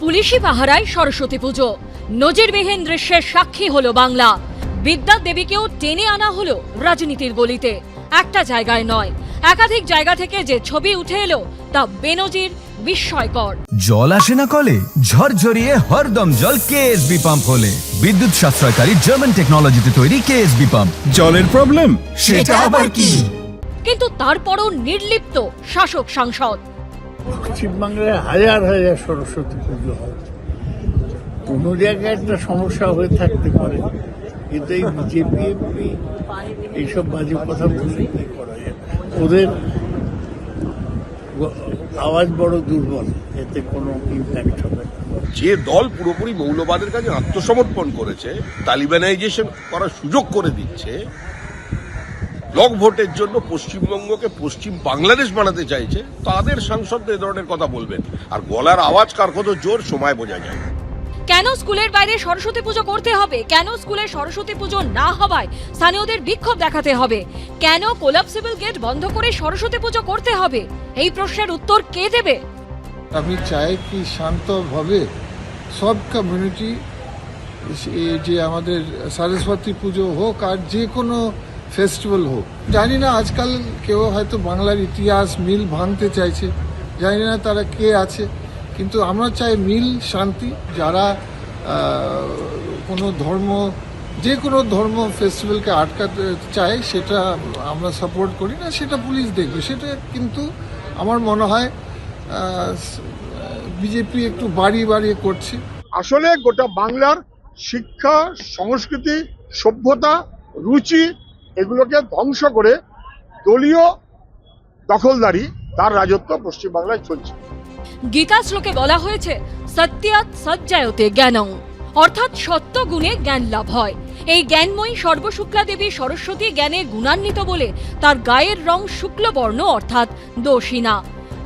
পুলিশি পাহারায় সরস্বতী পুজো। নজিরবিহীন দৃশ্যের সাক্ষী হলো বাংলা। বিদ্যা দেবীকেও টেনে আনা হলো রাজনীতির গলিতে একটা জায়গায় নয় একাধিক জায়গা থেকে যে ছবি উঠে এলো তা বেনজির বিস্ময়কর। জল আসে না কলে ঝরঝরিয়ে হরদম জল কেএসবি পাম্প হলে। বিদ্যুৎ সাশ্রয়কারী জার্মান টেকনোলজিতে তৈরি কেএসবি পাম্প জলের প্রবলেম সেটা আবার কি? কিন্তু তারপরও নির্লিপ্ত শাসক সাংসদ। পশ্চিমবাংলায় হাজার হাজার সরস্বতী পুজো হয়। কোনো জায়গায় একটা সমস্যা হয়ে থাকতে পারে, কিন্তু এই বিজেপি, এমপি এইসব বাজে কথা বলে করা যায়? ওদের আওয়াজ বড় দুর্বল, এতে কোনো ইম্প্যাক্ট হবে যে দল পুরোপুরি মৌলবাদের কাছে আত্মসমর্পণ করেছে, তালিবানাইজেশন করার সুযোগ করে দিচ্ছে ব্লক ভোটের জন্য পশ্চিমবঙ্গকে পশ্চিম বাংলাদেশ বানাতে চাইছে তাদের সাংসদরা এ ধরনের কথা বলবেন। আর গলার আওয়াজ কার কত জোর সময় বোঝা যায় কেন স্কুলের বাইরে সরস্বতী পুজো করতে হবে? কেন স্কুলে সরস্বতী পুজো না হওয়ায় স্থানীয়দের বিক্ষোভ দেখাতে হবে? কেন কোলাপসিবল গেট বন্ধ করে সরস্বতী পুজো করতে হবে? এই প্রশ্নের উত্তর কে দেবে? আমি চাই কি শান্তভাবে সব কমিউনিটি যে আমাদের সরস্বতী পুজো হোক আর যে কোনো ফেস্টিভ্যাল হোক। জানি না, আজকাল কেউ হয়তো বাংলার ইতিহাস মিল ভাঙতে চাইছে। জানি না তারা কে আছে। কিন্তু আমরা চাই মিল, শান্তি, যারা কোনো ধর্ম, যে কোনো ধর্ম ফেস্টিভ্যালকে আটকাতে চায়, সেটা আমরা সাপোর্ট করি না, সেটা পুলিশ দেখবে। সেটা কিন্তু আমার মনে হয় বিজেপি একটু বাড়িয়ে বাড়িয়ে করছে। আসলে গোটা বাংলার শিক্ষা, সংস্কৃতি, সভ্যতা, রুচি এগুলোকে ধ্বংস করে দলীয় দখলদারি, তার রাজত্ব পশ্চিমবাংলায় চলছে। গীতা শ্লোকে বলা হয়েছে সত্যাত সজ্জায়তে জ্ঞানং। অর্থাৎ সত্য গুণে জ্ঞান লাভ হয়। এই জ্ঞানময়ী সর্বশুক্লা দেবী সরস্বতী জ্ঞানে গুণান্বিত বলে তার গায়ের রং শুক্লবর্ণ, অর্থাৎ দোষী না।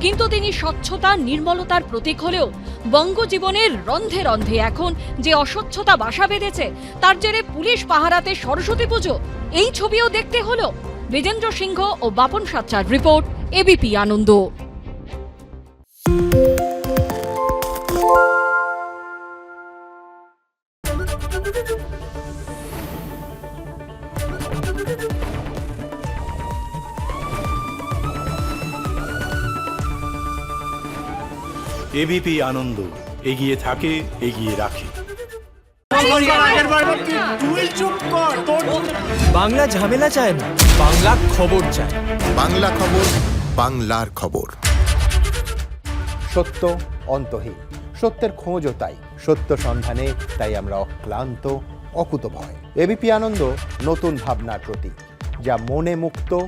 কিন্তু তিনি স্বচ্ছতা, নির্মলতার প্রতীক হলেও বঙ্গজীবনের রন্ধে রন্ধে এখন যে অস্বচ্ছতা বাসা বেঁধেছে, তার জেরে পুলিশ পাহারাতে সরস্বতী পুজো, এই ছবিও দেখতে হলো। বিজেন্দ্র সিংহ ও Bapan Sachar report, ABP Ananda. ABP Ananda এগিয়ে থাকে এগিয়ে রাখে। বাংলা ঝামেলা চায় না বাংলা খবর চায়। বাংলা খবর বাংলার খবর। সত্য অন্তহীন সত্যের খোঁজও তাই। সত্য সন্ধানে তাই আমরা অক্লান্ত অকুতভয়। এবিপি আনন্দ নতুন ভাবনার প্রতীক যা মনে মুক্ত